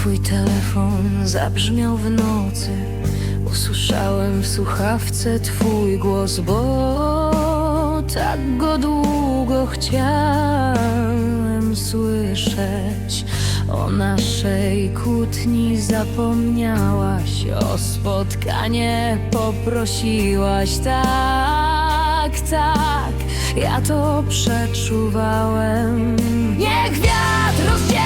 Twój telefon zabrzmiał w nocy. Usłyszałem w słuchawce Twój głos Bo tak go długo chciałem słyszeć. O naszej kłótni zapomniałaś O spotkanie poprosiłaś. Tak, tak, ja to przeczuwałem. Niech wiatr rozdziera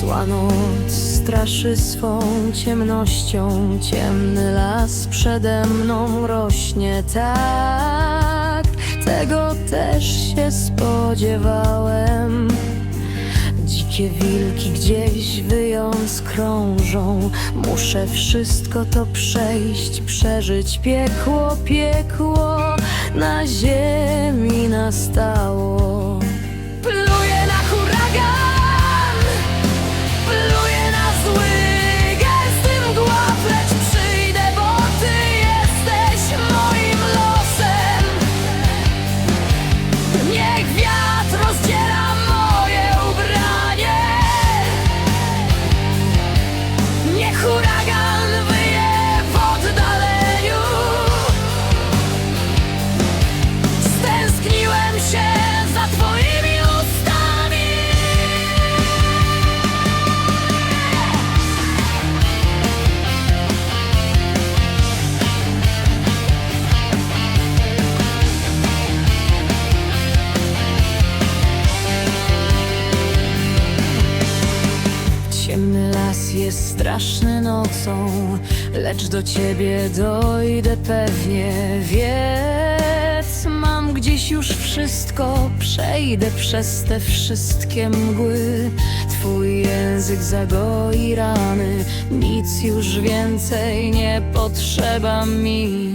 Zła noc straszy swą ciemnością, ciemny las przede mną rośnie tak. Tego też się spodziewałem. Dzikie wilki gdzieś wyjąc krążą. Muszę wszystko to przejść, przeżyć piekło, piekło na ziemi nastało. Jest straszny nocą, lecz do ciebie dojdę pewnie. Wiedz, mam gdzieś już wszystko, przejdę przez te wszystkie mgły. Twój język zagoi rany, nic już więcej nie potrzeba mi.